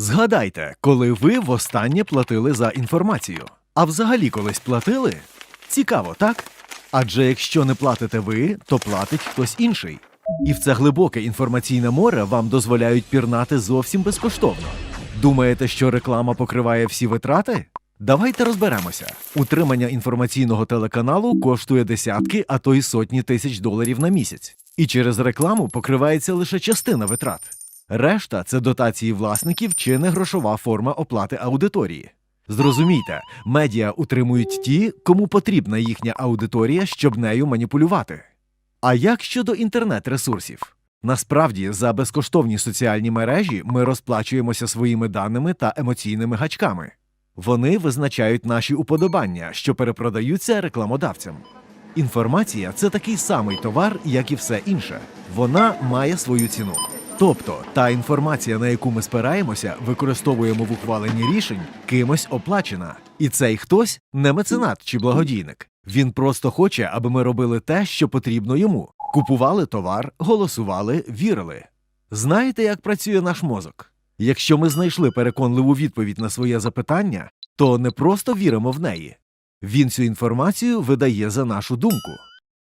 Згадайте, коли ви востаннє платили за інформацію. А взагалі колись платили? Цікаво, так? Адже якщо не платите ви, то платить хтось інший. І в це глибоке інформаційне море вам дозволяють пірнати зовсім безкоштовно. Думаєте, що реклама покриває всі витрати? Давайте розберемося. Утримання інформаційного телеканалу коштує десятки, а то й сотні тисяч доларів на місяць. І через рекламу покривається лише частина витрат. Решта це дотації власників чи не грошова форма оплати аудиторії. Зрозумійте, медіа утримують ті, кому потрібна їхня аудиторія, щоб нею маніпулювати. А як щодо інтернет-ресурсів? Насправді, за безкоштовні соціальні мережі ми розплачуємося своїми даними та емоційними гачками. Вони визначають наші уподобання, що перепродаються рекламодавцям. Інформація це такий самий товар, як і все інше. Вона має свою ціну. Тобто, та інформація, на яку ми спираємося, використовуємо в ухваленні рішень, кимось оплачена. І цей хтось не меценат чи благодійник. Він просто хоче, аби ми робили те, що потрібно йому: купували товар, голосували, вірили. Знаєте, як працює наш мозок? Якщо ми знайшли переконливу відповідь на своє запитання, то не просто віримо в неї. Він цю інформацію видає за нашу думку.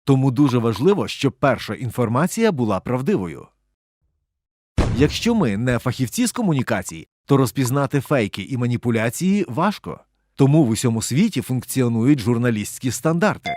Тому дуже важливо, щоб перша інформація була правдивою. Якщо ми не фахівці з комунікацій, то розпізнати фейки і маніпуляції важко. Тому в усьому світі функціонують журналістські стандарти.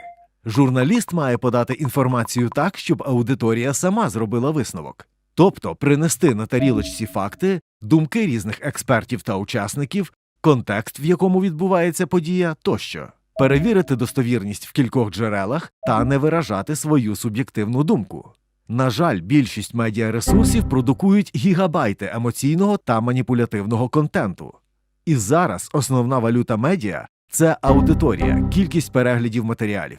Журналіст має подати інформацію так, щоб аудиторія сама зробила висновок. Тобто принести на тарілочці факти, думки різних експертів та учасників, контекст, в якому відбувається подія, тощо, перевірити достовірність в кількох джерелах та не виражати свою суб'єктивну думку. На жаль, більшість медіаресурсів продукують гігабайти емоційного та маніпулятивного контенту. І зараз основна валюта медіа це аудиторія, кількість переглядів матеріалів.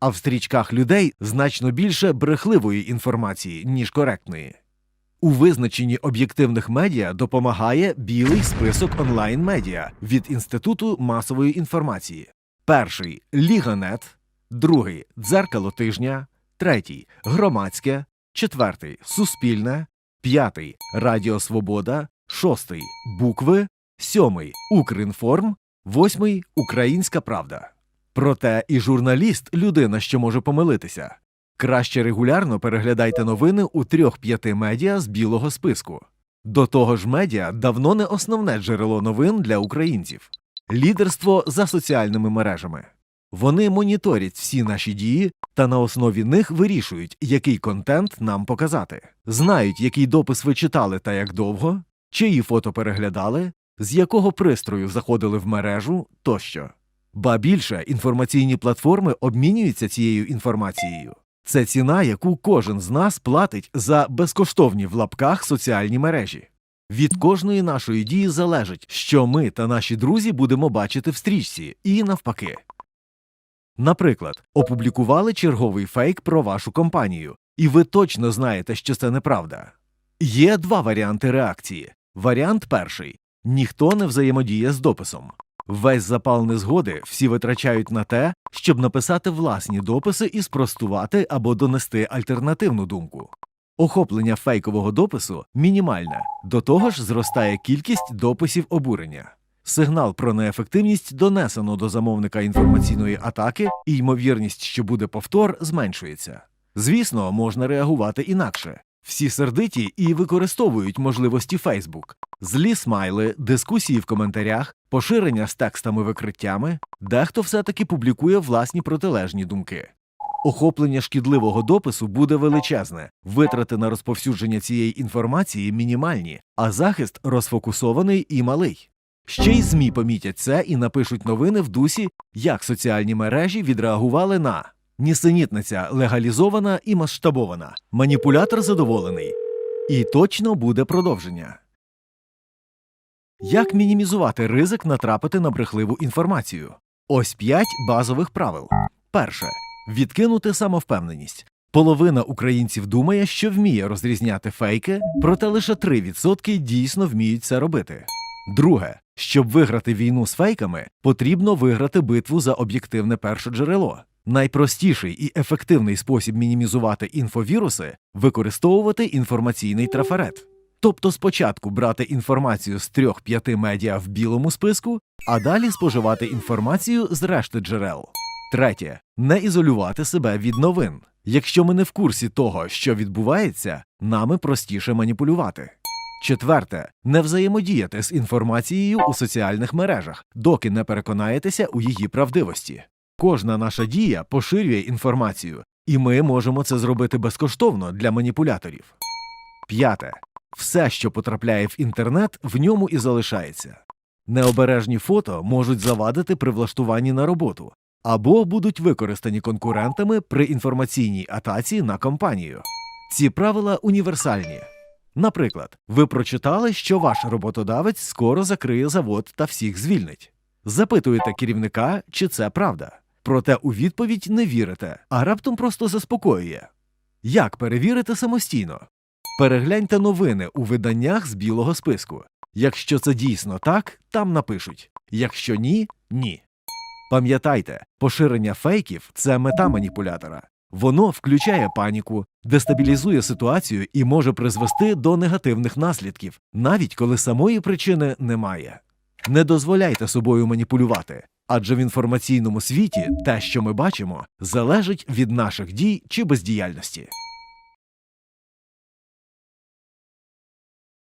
А в стрічках людей значно більше брехливої інформації, ніж коректної. У визначенні об'єктивних медіа допомагає білий список онлайн-медіа від Інституту масової інформації. Перший Ліганет, другий Дзеркало тижня, третій Громадське, четвертий Суспільне, п'ятий Радіо Свобода, шостий Букви, сьомий Укрінформ, восьмий Українська Правда. Проте і журналіст людина, що може помилитися. Краще регулярно переглядайте новини у трьох-п'яти медіа з білого списку. До того ж, медіа давно не основне джерело новин для українців. Лідерство за соціальними мережами. Вони моніторять всі наші дії та на основі них вирішують, який контент нам показати. Знають, який допис ви читали та як довго, чиї фото переглядали, з якого пристрою заходили в мережу тощо. Ба більше інформаційні платформи обмінюються цією інформацією. Це ціна, яку кожен з нас платить за безкоштовні в лапках соціальні мережі. Від кожної нашої дії залежить, що ми та наші друзі будемо бачити в стрічці, і навпаки. Наприклад, опублікували черговий фейк про вашу компанію, і ви точно знаєте, що це неправда. Є два варіанти реакції. Варіант перший ніхто не взаємодіє з дописом. Весь запал незгоди всі витрачають на те, щоб написати власні дописи і спростувати або донести альтернативну думку. Охоплення фейкового допису мінімальне, до того ж зростає кількість дописів обурення. Сигнал про неефективність донесено до замовника інформаційної атаки, і ймовірність, що буде повтор, зменшується. Звісно, можна реагувати інакше. Всі сердиті і використовують можливості Facebook. Злі смайли, дискусії в коментарях, поширення з текстами-викриттями, дехто все-таки публікує власні протилежні думки. Охоплення шкідливого допису буде величезне, витрати на розповсюдження цієї інформації мінімальні, а захист розфокусований і малий. Ще й ЗМІ помітять це і напишуть новини в дусі, як соціальні мережі відреагували на нісенітниця легалізована і масштабована, маніпулятор задоволений. І точно буде продовження. Як мінімізувати ризик натрапити на брехливу інформацію? Ось п'ять базових правил. Перше відкинути самовпевненість. Половина українців думає, що вміє розрізняти фейки, проте лише 3% дійсно вміють це робити. Друге, щоб виграти війну з фейками, потрібно виграти битву за об'єктивне першоджерело. Найпростіший і ефективний спосіб мінімізувати інфовіруси використовувати інформаційний трафарет. Тобто спочатку брати інформацію з трьох-п'яти медіа в білому списку, а далі споживати інформацію з решти джерел. Третє не ізолювати себе від новин. Якщо ми не в курсі того, що відбувається, нами простіше маніпулювати. Четверте не взаємодіяти з інформацією у соціальних мережах, доки не переконаєтеся у її правдивості. Кожна наша дія поширює інформацію, і ми можемо це зробити безкоштовно для маніпуляторів. П'яте все, що потрапляє в інтернет, в ньому і залишається. Необережні фото можуть завадити при влаштуванні на роботу або будуть використані конкурентами при інформаційній атаці на компанію. Ці правила універсальні. Наприклад, ви прочитали, що ваш роботодавець скоро закриє завод та всіх звільнить. Запитуєте керівника, чи це правда. Проте у відповідь не вірите, а раптом просто заспокоює. Як перевірити самостійно? Перегляньте новини у виданнях з білого списку. Якщо це дійсно так, там напишуть. Якщо ні, ні. Пам'ятайте, поширення фейків це мета маніпулятора. Воно включає паніку, дестабілізує ситуацію і може призвести до негативних наслідків, навіть коли самої причини немає. Не дозволяйте собою маніпулювати, адже в інформаційному світі те, що ми бачимо, залежить від наших дій чи бездіяльності.